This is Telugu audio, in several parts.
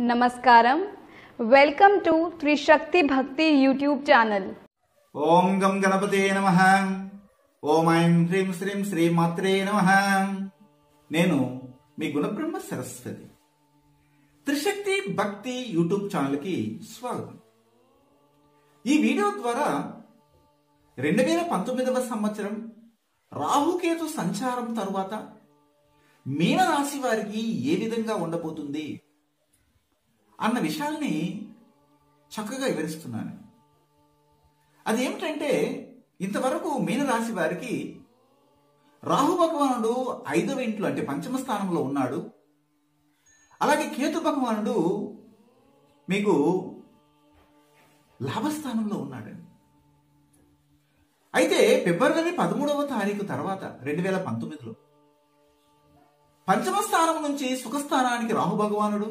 నమస్కారం. వెల్కమ్ టు త్రిశక్తి భక్తి యూట్యూబ్ ఛానల్. ఓం గం గణపతే నమ. ఓం ఐం హ్రీం శ్రీం శ్రీమాత్రే నమ. నేను మీ గుణబ్రహ్మ సరస్వతి. త్రిశక్తి భక్తి యూట్యూబ్ ఛానల్కి స్వాగతం. ఈ వీడియో ద్వారా రెండు వేల పంతొమ్మిదవ సంవత్సరం రాహుకేతు సంచారం తరువాత మీనరాశి వారికి ఏ విధంగా ఉండబోతుంది? అన్న విషయాల్ని చక్కగా వివరిస్తున్నాను అదేమిటంటే ఇంతవరకు మీనరాశి వారికి రాహు భగవానుడు ఐదవ ఇంట్లో అంటే పంచమ స్థానంలో ఉన్నాడు. అలాగే కేతు భగవానుడు మీకు లాభస్థానంలో ఉన్నాడు. అయితే ఫిబ్రవరి పదమూడవ తారీఖు తర్వాత రెండు వేల పంతొమ్మిదిలో పంచమ స్థానం నుంచి సుఖస్థానానికి రాహు భగవానుడు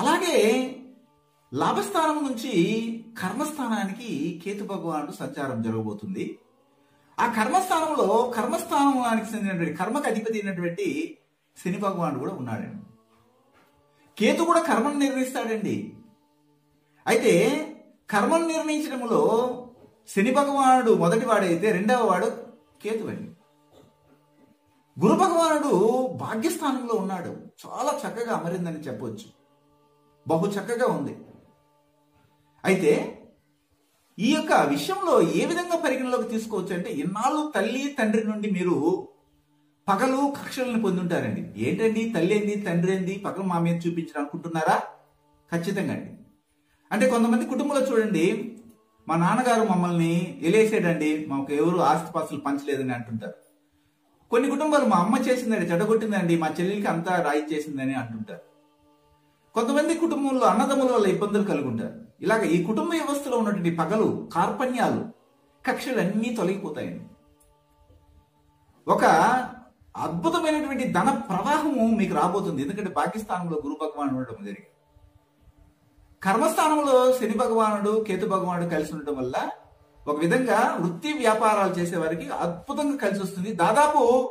అలాగే లాభస్థానం నుంచి కర్మస్థానానికి కేతు భగవానుడు సంచారం జరగబోతుంది. ఆ కర్మస్థానంలో కర్మస్థానానికి చెందినటువంటి కర్మకు అధిపతి అయినటువంటి శని భగవానుడు కూడా ఉన్నాడండి. కేతు కూడా కర్మను నిర్ణయిస్తాడండి. అయితే కర్మను నిర్ణయించడంలో శని భగవానుడు మొదటి వాడైతే రెండవ వాడు కేతువండి గురు భగవానుడు భాగ్యస్థానంలో ఉన్నాడు. చాలా చక్కగా అమరిందని చెప్పవచ్చు బహు చక్కగా ఉంది. అయితే ఈ యొక్క విషయంలో ఏ విధంగా పరిగణలోకి తీసుకోవచ్చు అంటే ఇన్నాళ్ళు తల్లి తండ్రి నుండి మీరు పగలు కక్షలను పొందుంటారండి. ఏంటండి? తల్లి ఏంది? తండ్రి ఏంది? పగలు మా మీద చూపించడం అనుకుంటున్నారా ఖచ్చితంగా అండి. అంటే కొంతమంది కుటుంబంలో చూడండి మా నాన్నగారు మమ్మల్ని ఎలేసాడండి మాకు ఎవరు ఆస్తిపాస్తులు పంచలేదని అంటుంటారు. కొన్ని కుటుంబాలు మా అమ్మ చేసిందండి చెడగొట్టిందండి మా చెల్లెలికి అంతా రాయి చేసిందని అంటుంటారు. కొంతమంది కుటుంబంలో అన్నదమ్ముల వల్ల ఇబ్బందులు కలుగుంటారు. ఇలాగ ఈ కుటుంబ వ్యవస్థలో ఉన్నటువంటి పగలు కార్పణ్యాలు కక్షలు అన్నీ తొలగిపోతాయండి. ఒక అద్భుతమైనటువంటి ధన ప్రవాహము మీకు రాబోతుంది. ఎందుకంటే పాకిస్తాన్లో గురు భగవాన్ ఉండడం జరిగింది. కర్మస్థానంలో శని భగవానుడు కేతు భగవానుడు కలిసి ఉండటం వల్ల ఒక విధంగా వృత్తి వ్యాపారాలు చేసే వారికి అద్భుతంగా కలిసి వస్తుంది దాదాపు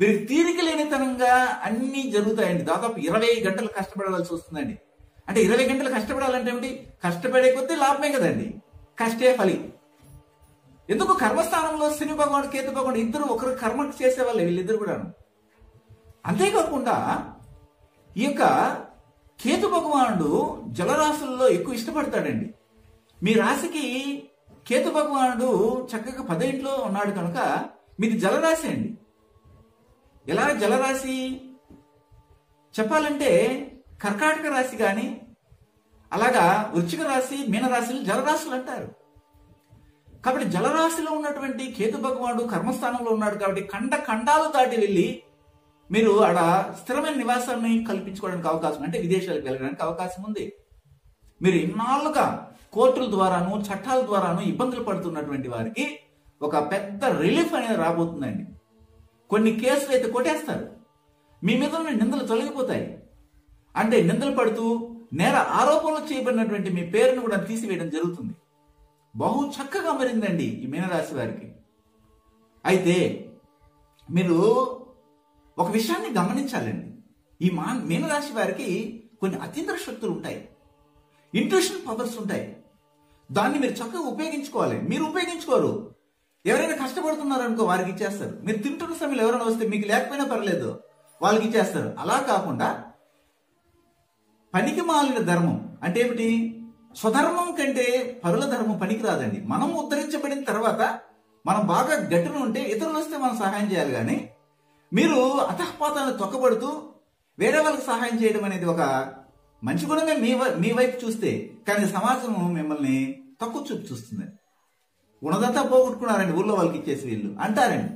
వీరికి తీరిక లేనితనంగా అన్ని జరుగుతాయండి. దాదాపు ఇరవై గంటలు కష్టపడవలసి వస్తుందండి. అంటే ఇరవై గంటలు కష్టపడాలంటే ఏమిటి? కష్టపడే కొద్దీ లాభమే కదండి. కష్టే ఫలి. ఎందుకు కర్మస్థానంలో శని భగవాడు కేతు భగవాడు ఇద్దరు ఒకరు కర్మ చేసేవాళ్ళు వీళ్ళిద్దరు కూడాను? అంతేకాకుండా ఈ యొక్క కేతు భగవానుడు జలరాశుల్లో ఎక్కువ ఇష్టపడతాడండి. మీ రాశికి కేతు భగవానుడు చక్కగా పదేంట్లో ఉన్నాడు కనుక మీది జలరాశి అండి. ఎలా జలరాశి? చెప్పాలంటే కర్కాటక రాశి కానీ అలాగా వృచ్చిక రాశి మీనరాశిని జలరాశులు అంటారు. కాబట్టి జలరాశిలో ఉన్నటువంటి కేతు భగవానుడు కర్మస్థానంలో ఉన్నాడు కాబట్టి ఖండ ఖండాలు దాటి వెళ్ళి మీరు ఆడ స్థిరమైన నివాసాన్ని కల్పించుకోవడానికి అవకాశం అంటే విదేశాలకు వెళ్ళడానికి అవకాశం ఉంది. మీరు ఇన్నాళ్ళుగా కోర్టుల ద్వారాను చట్టాల ద్వారాను ఇబ్బందులు పడుతున్నటువంటి వారికి ఒక పెద్ద రిలీఫ్ అనేది రాబోతుందండి. కొన్ని కేసులు అయితే కొట్టేస్తారు. మీ మీద ఉన్న నిందలు తొలగిపోతాయి. అంటే నిందలు పడుతూ నేర ఆరోపణలు చేయబడినటువంటి మీ పేరును కూడా తీసివేయడం జరుగుతుంది. బహు చక్కగా మరిందండి ఈ మీనరాశి వారికి. అయితే మీరు ఒక విషయాన్ని గమనించాలండి. ఈ మా మీనరాశి వారికి కొన్ని అతీంద్ర శక్తులు ఉంటాయి. ఇంట్యూషన్ పవర్స్ ఉంటాయి. దాన్ని మీరు చక్కగా ఉపయోగించుకోవాలి. మీరు ఉపయోగించుకోరు. ఎవరైనా కష్టపడుతున్నారనుకో వారికి ఇచ్చేస్తారు. మీరు తింటున్న సమయంలో ఎవరైనా వస్తే మీకు లేకపోయినా పర్లేదు వాళ్ళకి ఇచ్చేస్తారు. అలా కాకుండా పనికి మాలిన ధర్మం అంటే ఏమిటి? స్వధర్మం కంటే పరుల ధర్మం పనికి రాదండి. మనం ఉద్ధరించబడిన తర్వాత మనం బాగా గట్టున ఉంటే ఇతరులు వస్తే మనం సహాయం చేయాలి కానీ మీరు అతహపాతాన్ని తొక్కబడుతూ వేరే వాళ్ళకి సహాయం చేయడం అనేది ఒక మంచి గుణమే మీ వై- మీ వైపు చూస్తే కానీ సమాజం మిమ్మల్ని తక్కువ చూపు చూస్తుంది. ఉన్నదంతా పోగొట్టుకున్నారండి ఊళ్ళో వాళ్ళకి ఇచ్చేసి వీళ్ళు. అంటారండి.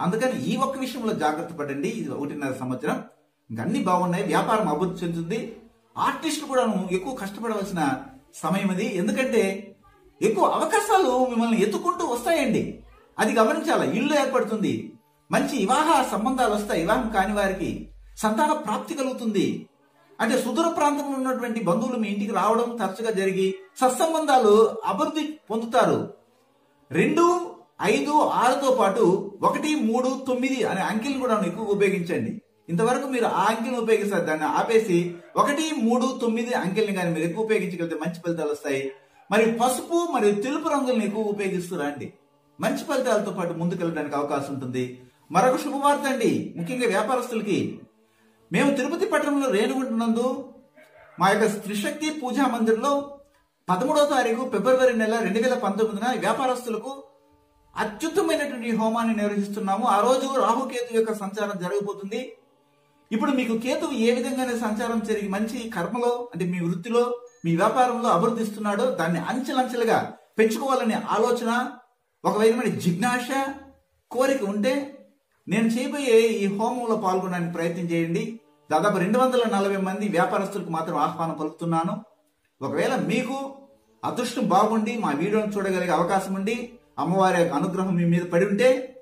అందుకని ఈ ఒక్క విషయంలో జాగ్రత్త పడండి. ఇది ఒకటిన్నర సంవత్సరం. ఇంకా అన్ని బాగున్నాయి వ్యాపారం అభివృద్ధి చెందుతుంది. ఆర్టిస్టులు కూడా ఎక్కువ కష్టపడవలసిన సమయం ఇది. ఎందుకంటే ఎక్కువ అవకాశాలు మిమ్మల్ని ఎత్తుకుంటూ వస్తాయండి. అది గమనించాలి? ఇల్లు ఏర్పడుతుంది. మంచి వివాహ సంబంధాలు వస్తాయి. వివాహం కాని వారికి సంతాన ప్రాప్తి కలుగుతుంది. అంటే సుదూర ప్రాంతంలో ఉన్నటువంటి బంధువులు మీ ఇంటికి రావడం తరచుగా జరిగి సత్సంబంధాలు అభివృద్ధి పొందుతారు. రెండు ఐదు ఆరుతో పాటు ఒకటి మూడు తొమ్మిది అనే అంకెలను కూడా ఎక్కువ ఉపయోగించండి. ఇంతవరకు మీరు ఆ అంకెలను ఉపయోగిస్తారు. దాన్ని ఆపేసి ఒకటి మూడు తొమ్మిది అంకెల్ని కానీ మీరు ఎక్కువ ఉపయోగించగలిగితే మంచి ఫలితాలు వస్తాయి. మరి పసుపు మరియు తెలుపు రంగులను ఎక్కువ ఉపయోగిస్తూ మంచి ఫలితాలతో పాటు ముందుకెళ్ళడానికి అవకాశం ఉంటుంది. మరొక శుభవార్త అండి. ముఖ్యంగా వ్యాపారస్తులకి. మేము తిరుపతి పట్టణంలో రేణుగుంటున్నందు మా యొక్క త్రిశక్తి పూజా మందిర్లో పదమూడవ తారీఖు ఫిబ్రవరి నెల రెండు వేల పంతొమ్మిదిన వ్యాపారస్తులకు అత్యుత్తమైనటువంటి హోమాన్ని నిర్వహిస్తున్నాము. ఆ రోజు రాహుకేతు యొక్క సంచారం జరగబోతుంది. ఇప్పుడు మీకు కేతువు ఏ విధంగానే సంచారం జరిగి మంచి కర్మలో అంటే మీ వృత్తిలో మీ వ్యాపారంలో అభివృద్ధిస్తున్నాడో దాన్ని అంచెలంచెలుగా పెంచుకోవాలనే ఆలోచన ఒక జిజ్ఞాస కోరిక ఉంటే నేను చేయబోయే ఈ హోమంలో పాల్గొనడానికి ప్రయత్నం చేయండి. దాదాపు రెండు వందల నలభై మంది వ్యాపారస్తులకు మాత్రం ఆహ్వానం పలుకుతున్నాను. ఒకవేళ మీకు అదృష్టం బాగుండి మా వీడియోను చూడగలిగే అవకాశం ఉండి అమ్మవారి యొక్క అనుగ్రహం మీ మీద పడి ఉంటే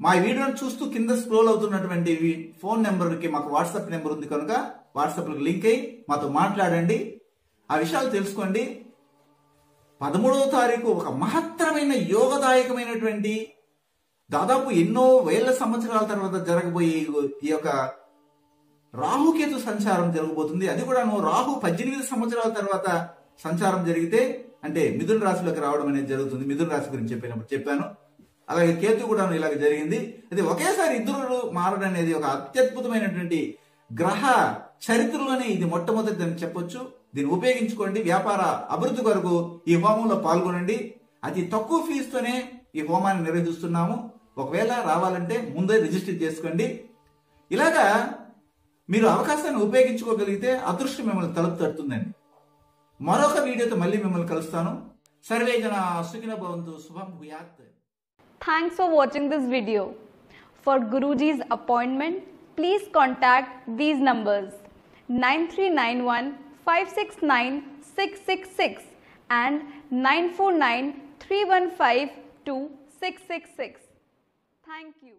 మా వీడియోను చూస్తూ కింద స్క్రోల్ అవుతున్నటువంటి ఫోన్ నెంబర్కి మాకు వాట్సాప్ నెంబర్ ఉంది కనుక వాట్సాప్కి లింక్ అయ్యి మాతో మాట్లాడండి. ఆ విషయాలు తెలుసుకోండి. పదమూడవ తారీఖు ఒక మహత్తరమైన యోగదాయకమైనటువంటి దాదాపు ఎన్నో వేల సంవత్సరాల తర్వాత జరగబోయే ఈ- ఈ యొక్క రాహుకేతు సంచారం జరగబోతుంది. అది కూడా రాహు పద్దెనిమిది సంవత్సరాల తర్వాత సంచారం జరిగితే అంటే మిథున రాశిలోకి రావడం అనేది జరుగుతుంది. మిథున రాశి గురించి చెప్పినప్పుడు చెప్పాను. అలాగే కేతు కూడా ఇలాగ జరిగింది. అది ఒకేసారి ఇద్దరు మారడం అనేది ఒక అత్యద్భుతమైనటువంటి గ్రహ చరిత్రలోనే ఇది మొట్టమొదటి చెప్పొచ్చు. దీన్ని ఉపయోగించుకోండి. వ్యాపార అభివృద్ధి కొరకు ఈ హోమంలో పాల్గొనండి. అతి తక్కువ ఫీజుతోనే ఈ హోమాన్ని నిర్వహిస్తున్నాము. ఒకవేళ రావాలంటే ముందే రిజిస్టర్ చేసుకోండి. ఇలాగా మీరు అవకాశాన్ని ఉపయోగించుకోగలిగితే అదృష్టం మిమ్మల్ని తలుపు తడుతుందండి. మరొక వీడియోతో మళ్ళీ మిమ్మల్ని కలుస్తాను సర్వే జన సుఖిన భవంతు శుభం భూయాత్ Thanks for watching this video. For Guruji's appointment, please contact these numbers 9391 569 666 and 949 315 2666. Thank you.